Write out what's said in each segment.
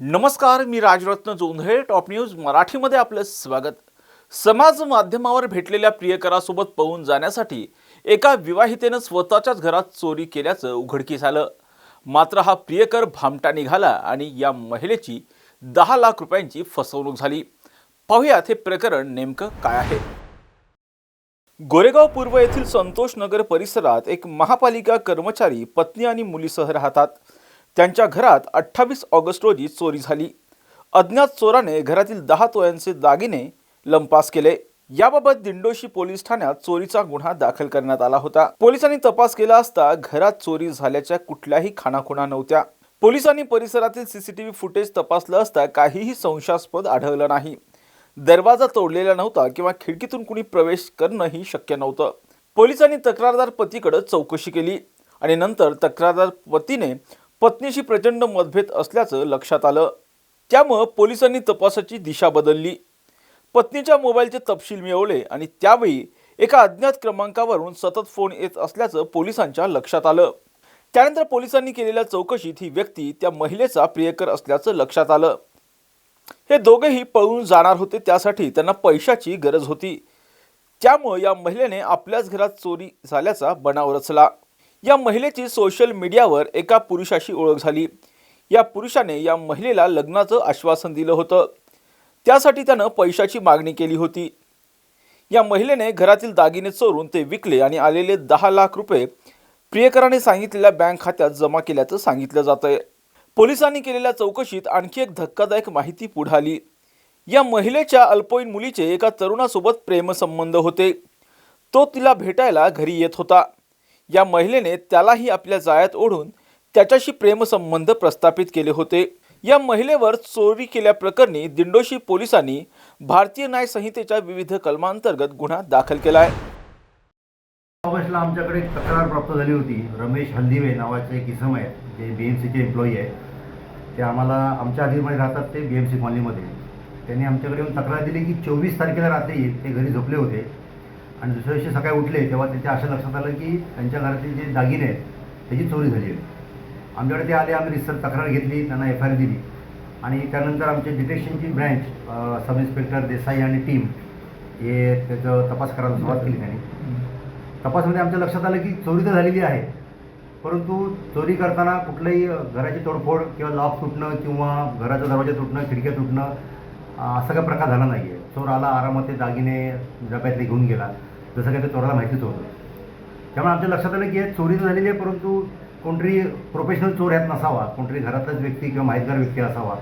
नमस्कार मी Rajratna Jondhale top news मराठीमध्ये आपलं स्वागत. समाज माध्यमावर भेटलेल्या प्रियकरासोबत पळून जाण्यासाठी एका विवाहितेनं स्वतःच्याच घरात चोरी केल्याचं उघडकीस आलं. मात्र हा प्रियकर भामटा निघाला आणि या महिलेची दहा लाख रुपयांची फसवणूक झाली. पाहुयात हे प्रकरण नेमकं काय आहे. गोरेगाव पूर्व येथील संतोष नगर परिसरात एक महापालिका कर्मचारी पत्नी आणि मुलीसह राहतात. त्यांच्या घरात अठ्ठावीस ऑगस्ट रोजी चोरी झाली. अज्ञात चोराने घरातील दहा तोयांचे दागिने लंपास केले. याबाबत दिंडोशी पोलीस ठाण्यात चोरीचा गुन्हा दाखल करण्यात आला होता. पोलिसांनी तपास केला असता घरात चोरी झाल्याच्या कुठल्याही खाणाखुणा नव्हत्या. पोलिसांनी परिसरातील सीसीटीव्ही फुटेज तपासलं असता काहीही संशयास्पद आढळलं नाही. दरवाजा तोडलेला नव्हता किंवा खिडकीतून कुणी प्रवेश करणंही शक्य नव्हतं. पोलिसांनी तक्रारदार पतीकडे चौकशी केली आणि नंतर तक्रारदार पतीने पत्नीशी प्रचंड मतभेद असल्याचं लक्षात आलं. त्यामुळं पोलिसांनी तपासाची दिशा बदलली. पत्नीच्या मोबाईलचे तपशील मिळवले आणि त्यावेळी एका अज्ञात क्रमांकावरून सतत फोन येत असल्याचं पोलिसांच्या लक्षात आलं. त्यानंतर पोलिसांनी केलेल्या चौकशीत ही व्यक्ती त्या महिलेचा प्रियकर असल्याचं लक्षात आलं. हे दोघेही पळून जाणार होते त्यासाठी त्यांना पैशाची गरज होती. त्यामुळे या महिलेने आपल्याच घरात चोरी झाल्याचा बनाव रचला. या महिलेची सोशल मीडियावर एका पुरुषाशी ओळख झाली. या पुरुषाने या महिलेला लग्नाचं आश्वासन दिलं होतं. त्यासाठी त्यानं पैशाची मागणी केली होती. या महिलेने घरातील दागिने चोरून ते विकले आणि आलेले दहा लाख रुपये प्रियकराने सांगितलेल्या बँक खात्यात जमा केल्याचं सांगितलं जात आहे पोलिसांनी केलेल्या चौकशीत आणखी एक धक्कादायक माहिती पुढे आली. या महिलेच्या अल्पवयीन मुलीचे एका तरुणासोबत प्रेमसंबंध होते. तो तिला भेटायला घरी येत होता. या महिलेने त्यालाही आपल्या जाळ्यात ओढून त्याच्याशी प्रेमसंबंध प्रस्थापित केले होते. या महिलेवर चोरी केल्याप्रकरणी दिंडोशी पोलिसांनी भारतीय न्याय संहितेच्या विविध कलमांतर्गत गुन्हा दाखल केला आहे. ऑगस्टला आमच्याकडे एक तक्रार प्राप्त झाली होती. रमेश हल्दिवे नावाचे एक इसम आहे जे बी एम सीचे एम्प्लॉई आहे ते आम्हाला आमच्या आधीमध्ये राहतात ते बी एम सी कॉलनीमध्ये त्यांनी आमच्याकडे येऊन तक्रार दिली की चोवीस तारखेला रात्री ते घरी झोपले होते. आणि दुसऱ्या दिवशी सकाळी उठले तेव्हा त्यांच्या अशा लक्षात आलं की त्यांच्या घरातील जे दागिने आहेत त्याची चोरी झाली आहे. आमच्याकडे ते आले आम्ही रिसर तक्रार घेतली त्यांना एफ आय आर दिली. आणि त्यानंतर आमच्या डिटेक्शनची ब्रँच सब इन्स्पेक्टर देसाई आणि टीम हे त्याचं तपास करायला सुरुवात केली त्यांनी. तपासमध्ये आमच्या लक्षात आलं की चोरी तर झालेली आहे परंतु चोरी करताना कुठलंही घराची तोडफोड किंवा लॉक तुटणं किंवा घराचा दरवाजा तुटणं खिडक्या तुटणं असा काही प्रकार झाला नाही आहे चोर आला आरामात ते दागिने डब्यातले घेऊन गेला. जसं काय ते चोराला माहितीच होतं. त्यामुळे आमच्या लक्षात आलं की हे चोरी तर झालेली आहे परंतु कोणतरी प्रोफेशनल चोर यात नसावा. कोणतरी घरातलाच व्यक्ती किंवा माहितगार व्यक्ती असावा.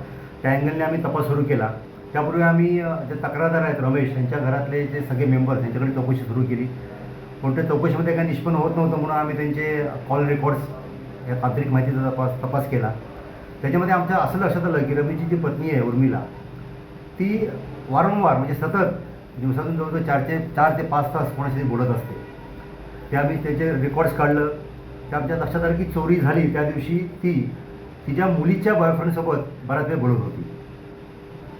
त्या अँगलने आम्ही तपास सुरू केला. त्यापूर्वी आम्ही जे तक्रारदार आहेत रमेश यांच्या घरातले जे सगळे मेंबर्स यांच्याकडे चौकशी सुरू केली. कोणत्या चौकशीमध्ये काही निष्पन्न होत नव्हतं म्हणून आम्ही त्यांचे कॉल रेकॉर्ड्स या तांत्रिक माहितीचा तपास तपास केला. त्याच्यामध्ये आमच्या असं लक्षात आलं की रमेशची जी पत्नी आहे उर्मिला ती वारंवार म्हणजे सतत दिवसातून जवळजवळ चार ते चार ते पाच तास कोणाशी बोलत असते. ते आम्ही त्याचे रेकॉर्ड्स काढलं. त्या आमच्या लक्षात आलं की चोरी झाली. त्या दिवशी ती तिच्या मुलीच्या बॉयफ्रेंडसोबत बऱ्याच वेळ बोलत होती.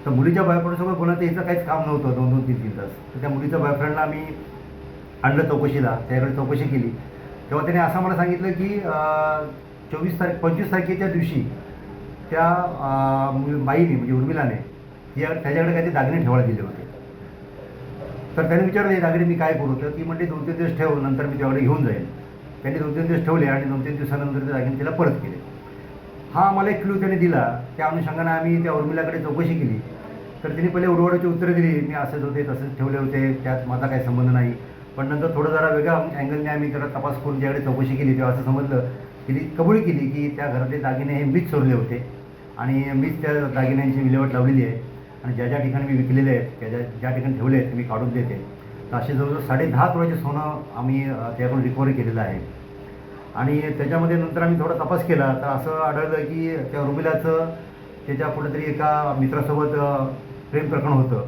तर मुलीच्या बॉयफ्रेंडसोबत बोलणं हिचं काहीच काम नव्हतं दोन दोन तीन तीन तास. तर त्या मुलीच्या बॉयफ्रेंडला आम्ही आणलं चौकशीला. त्याकडे चौकशी केली. तेव्हा त्याने असं मला सांगितलं की चोवीस तारीख पंचवीस तारखेच्या दिवशी त्या बाईने म्हणजे उर्मिलाने या त्याच्याकडे काही दागिने ठेवायला दिले होते. तर त्याने विचारलं नागरी दागिने मी काय करू तर ती म्हणजे दोन तीन दिवस ठेव नंतर मी त्याकडे घेऊन जाईल. त्यांनी दोन तीन दिवस ठेवले आणि दोन तीन दिवसानंतर ते दागिने तिला परत केले. हा आम्हाला एक क्लू त्याने दिला. त्या अनुषंगाने आम्ही त्या उर्मिलाकडे चौकशी केली. तर तिने पहिले उडवडाची उत्तरं दिली मी असेच होते तसेच ठेवले होते त्यात माझा काही संबंध नाही. पण नंतर थोडं जरा वेगळा अँगलने आम्ही जरा तपास करून ज्याकडे चौकशी केली. तेव्हा असं समजलं की ती कबूल केली की त्या घरातले दागिने हे मीच चोरले होते. आणि मीच त्या दागिन्यांची विल्हेवाट लावलेली आहे. आणि ज्या ज्या ठिकाणी मी विकलेले आहेत त्या ज्या ज्या ठिकाणी ठेवले आहेत ते मी काढून देते. तर असे जवळजवळ साडे दहा तोळ्याचे सोनं आम्ही त्याकडून रिकव्हरी केलेलं आहे. आणि त्याच्यामध्ये नंतर आम्ही थोडा तपास केला तर असं आढळलं की त्या रुमिलाचं त्याच्या कुठेतरी एका मित्रासोबत प्रेम प्रकरण होतं.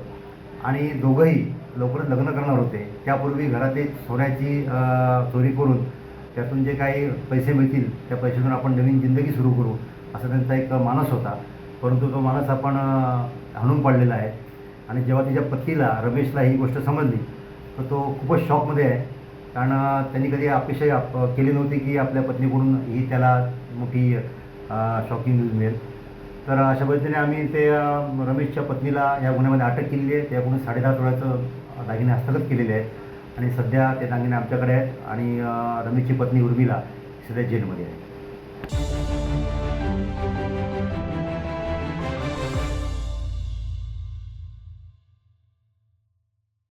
आणि दोघंही लवकरच लग्न करणार होते. त्यापूर्वी घरातली सोन्याची चोरी करून त्यातून जे काही पैसे मिळतील त्या पैशातून आपण नवीन जिंदगी सुरू करू असा त्यांचा एक मानस होता. परंतु तो माणूस आपण हाणून पाडलेला आहे. आणि जेव्हा तिच्या पत्नीला रमेशला ही गोष्ट समजली तर तो खूपच शॉकमध्ये आहे. कारण त्यांनी कधी अपेक्षा आप केली नव्हती की आपल्या पत्नीकडून ही त्याला मोठी शॉकिंग न्यूज मिळेल. तर अशा पद्धतीने आम्ही ते रमेशच्या पत्नीला या गुन्ह्यामध्ये अटक केलेली आहे. त्याकडून साडेदहा तोळ्याचं दागिने हस्तगत केलेले आहेत. आणि सध्या ते दागिने आमच्याकडे आहेत. आणि रमेशची पत्नी उर्मिला सध्या जेलमध्ये आहे.